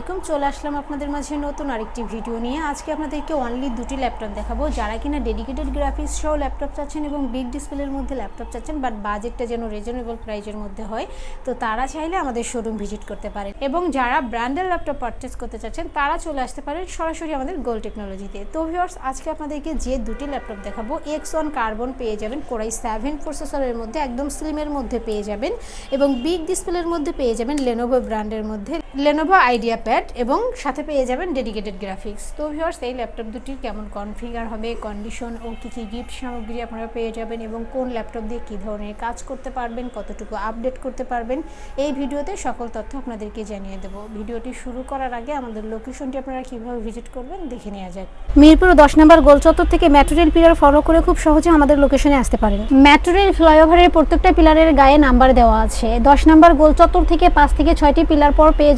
আলাইকুম, চলে আসলাম আপনাদের মাঝে নতুন আরেকটি ভিডিও নিয়ে। আজকে আপনাদেরকে অনলি দুটি ল্যাপটপ দেখাবো। যারা কিনা ডেডিকেটেড গ্রাফিক্স সহ ল্যাপটপ চাচ্ছেন এবং বিগ ডিসপ্লের মধ্যে ল্যাপটপ চাচ্ছেন বাট বাজেটটা যেন রিজনেবল প্রাইজের মধ্যে হয়, তো তারা চাইলে আমাদের শোরুম ভিজিট করতে পারেন। এবং যারা ব্র্যান্ডের ল্যাপটপ পারচেস করতে চাচ্ছেন, তারা চলে আসতে পারেন সরাসরি আমাদের গোল টেকনোলজিতে তো। ভিউয়ার্স আজকে আপনাদেরকে যে দুটি ল্যাপটপ দেখাবো এক্স ওয়ান কার্বন পেয়ে যাবেন কোরাই সেভেন প্রসেসরের মধ্যে, একদম স্লিমের মধ্যে পেয়ে যাবেন, এবং বিগ ডিসপ্লের মধ্যে পেয়ে যাবেন লেনোভো ব্র্যান্ডের মধ্যে লেনোভো আইডিয়া প্যাড এবং সাথে পেয়ে যাবেন ডেডিকেটেড গ্রাফিক্স তো ভিউয়ার্স এই ল্যাপটপ দুটির কেমন কনফিগার হবে কন্ডিশন ও কী কী গিফট সামগ্রী আপনারা পেয়ে যাবেন এবং কোন ল্যাপটপ দিয়ে কী ধরনের কাজ করতে পারবেন, কতটুকু আপডেট করতে পারবেন, এই ভিডিওতে সকল তথ্য আপনাদেরকে জানিয়ে দেব। ভিডিওটি শুরু করার আগে আমাদের লোকেশনটি আপনারা কীভাবে ভিজিট করবেন দেখে নেওয়া যাক। মিরপুর দশ নম্বর গোলচত্বর থেকে মেট্রো রেল পিলার ফলো করে খুব সহজে আমাদের লোকেশনে আসতে পারেন। মেট্রো রেল ফ্লাইওভারের প্রত্যেকটা পিলারের গায়ে নাম্বার দেওয়া আছে। দশ নম্বর গোলচত্বর থেকে পাঁচ থেকে ছয়টি পিলার পর পেয়ে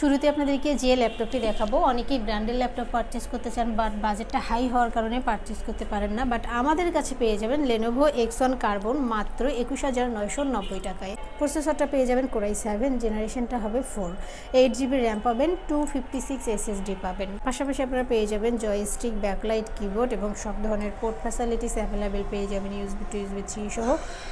শুরুতে আপনাদেরকে যে ল্যাপটপটি দেখাবো, অনেকেই ব্র্যান্ডের ল্যাপটপ পারচেস করতে চান বাট বাজেটটা হাই হওয়ার কারণে পারচেস করতে পারেন না। বাট আমাদের কাছে পেয়ে যাবেন লেনোভো এক্সন কার্বন মাত্র একুশ হাজার নয়শো নব্বই টাকায়। প্রসেসরটা পেয়ে যাবেন কোরাই সেভেন, জেনারেশনটা হবে ফোর। এইট জিবি র্যাম পাবেন, টু ফিফটি সিক্স পাবেন। পাশাপাশি আপনারা পেয়ে যাবেন জয়স্টিক ব্যাকলাইট কিবোর্ড এবং সব ধরনের পোর্ট ফ্যাসিলিটিস অ্যাভেলেবেল পেয়ে যাবেন ইউসবি টু ইউসবি থ্রি সহ।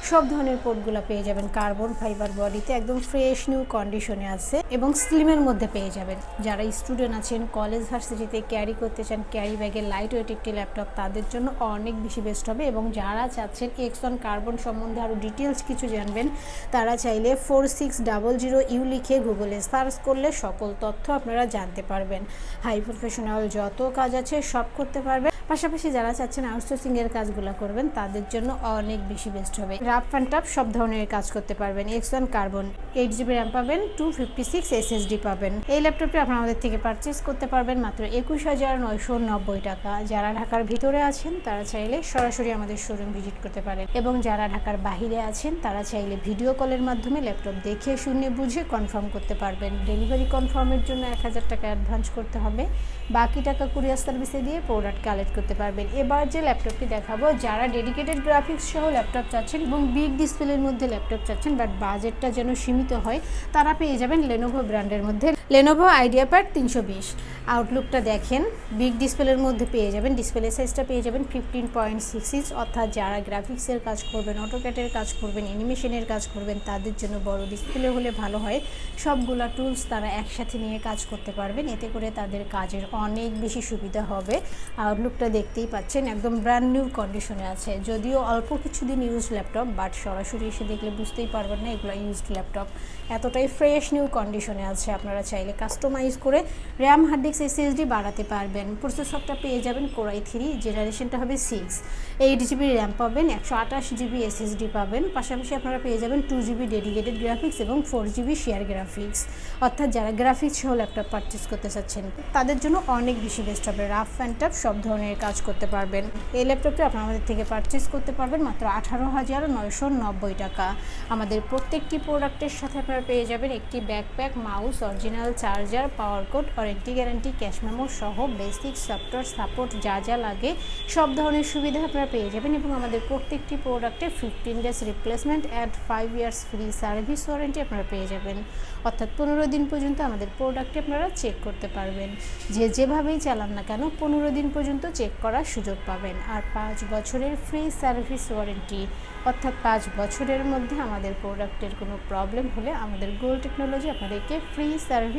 সব ধরনের পোর্টগুলো পেয়ে যাবেন কার্বন ফাইবার বডিতে একদম ফ্রেশ নিউ কন্ডিশনে আছে এবং স্লিমের মধ্যে পেয়ে যাবেন। যারা স্টুডেন্ট আছেন কলেজ ভার্সিটিতে ক্যারি করতে চান ক্যারি ব্যাগে লাইট ওয়েট একটি ল্যাপটপ তাদের জন্য অনেক বেশি বেস্ট হবে এবং যারা চাচ্ছেন এক্স ওয়ান কার্বন সম্বন্ধে আরও ডিটেলস কিছু জানবেন, তারা চাইলে four six double zero U লিখে গুগলে সার্চ করলে সকল তথ্য আপনারা জানতে পারবেন। হাই প্রফেশনাল যত কাজ আছে সব করতে পারবেন। পাশাপাশি যারা চাচ্ছেন আউটসোর্সিং এর কাজগুলো করবেন, তাদের জন্য অনেক বেশি বেস্ট হবে। রাফ অ্যান্ড টাফ সব ধরনের কাজ করতে পারবেন। X one carbon eight GB RAM পাবেন টু ফিফটি সিক্স এসএসডি পাবেন। এই ল্যাপটপটি আপনারা আমাদের থেকে পারচেস করতে পারবেন মাত্র একুশ হাজার নয়শো নব্বই টাকা। যারা ঢাকার ভিতরে আছেন, তারা চাইলে সরাসরি আমাদের শোরুম ভিজিট করতে পারেন। এবং যারা ঢাকার বাহিরে আছেন, তারা চাইলে ভিডিও কলের মাধ্যমে ল্যাপটপ দেখে, শুনে, বুঝে কনফার্ম করতে পারবেন। ডেলিভারি কনফার্মের জন্য এক হাজার টাকা অ্যাডভান্স করতে হবে। বাকি টাকা কুরিয়ার সার্ভিসে দিয়ে প্রোডাক্ট কালেক্ট করতে পারবেন। এবার যে ল্যাপটপটি দেখাবো, যারা ডেডিকেটেড গ্রাফিক্স সহ ল্যাপটপ চাচ্ছেন এবং বিগ ডিসপ্লের মধ্যে ল্যাপটপ চাচ্ছেন বাট বাজেটটা যেন সীমিত হয়, তারা পেয়ে যাবেন লেনোভো ব্র্যান্ডের মধ্যে। লেনোভো আইডিয়া প্যাড তিনশো বিশ। আউটলুকটা দেখেন বিগ ডিসপ্লের মধ্যে পেয়ে যাবেন ডিসপ্লে সাইজটা পেয়ে যাবেন ফিফটিন পয়েন্ট সিক্স ইঞ্চ অর্থাৎ যারা গ্রাফিক্সের কাজ করবেন অটোক্যাটের কাজ করবেন অ্যানিমেশনের কাজ করবেন, তাদের জন্য বড় ডিসপ্লে হলে ভালো হয়। সবগুলা টুলস তারা একসাথে নিয়ে কাজ করতে পারবেন, এতে করে তাদের কাজের অনেক বেশি সুবিধা হবে। আউটলুকটা দেখতেই পাচ্ছেন, একদম ব্র্যান্ড নিউ কন্ডিশনে আছে। যদিও অল্প কিছুদিন ইউজ ল্যাপটপ বাট সরাসরি এসে দেখলে বুঝতেই পারবেন না এগুলো ইউজড ল্যাপটপ এতটাই ফ্রেশ নিউ কন্ডিশনে আছে, আপনারা চাইলে কাস্টমাইজ করে র্যাম হার্ড ডিস্ক এসএসডি বাড়াতে পারবেন। প্রসেসরটা পেয়ে যাবেন কোরাই থ্রি জেনারেশনটা হবে সিক্স এইট জিবি র্যাম পাবেন, একশো আঠাশ জিবি এসএসডি পাবেন। পাশাপাশি আপনারা পেয়ে যাবেন টু জিবি ডেডিকেটেড গ্রাফিক্স এবং ফোর জিবি শেয়ার গ্রাফিক্স অর্থাৎ যারা গ্রাফিক্স সহ ল্যাপটপ পারচেস করতে চাচ্ছেন, তাদের জন্য অনেক বেশি বেস্ট হবে। রাফ অ্যান্ড টাফ সব ধরনের কাজ করতে পারবেন। এই ল্যাপটপটি আপনারা আমাদের থেকে পারচেস করতে পারবেন মাত্র আঠারো হাজার নয়শো নব্বই টাকা। আমাদের প্রত্যেকটি প্রোডাক্টের সাথে আপনারা পেয়ে যাবেন একটি backpack mouse original charger power cord warranty guarantee cash memo সহ বেসিক সফটওয়্যার সাপোর্ট যা যা লাগে, সব ধরনের সুবিধা আপনারা পেয়ে যাবেন এবং আমাদের প্রত্যেকটি প্রোডাক্টে fifteen days replacement at five years free service warranty আপনারা পেয়ে যাবেন। অর্থাৎ পনেরো দিন পর্যন্ত আমাদের প্রোডাক্টটি আপনারা চেক করতে পারবেন। যে যেভাবেই চালান না কেন পনেরো দিন পর্যন্ত চেক করার সুযোগ পাবেন। আর পাঁচ বছরের ফ্রি সার্ভিস ওয়ারেন্টি অর্থাৎ পাঁচ বছরের মধ্যে আমাদের প্রোডাক্টের কোনো প্রবলেম হলে আমাদের গোল টেকনোলজি আপনাদেরকে ফ্রি সার্ভিস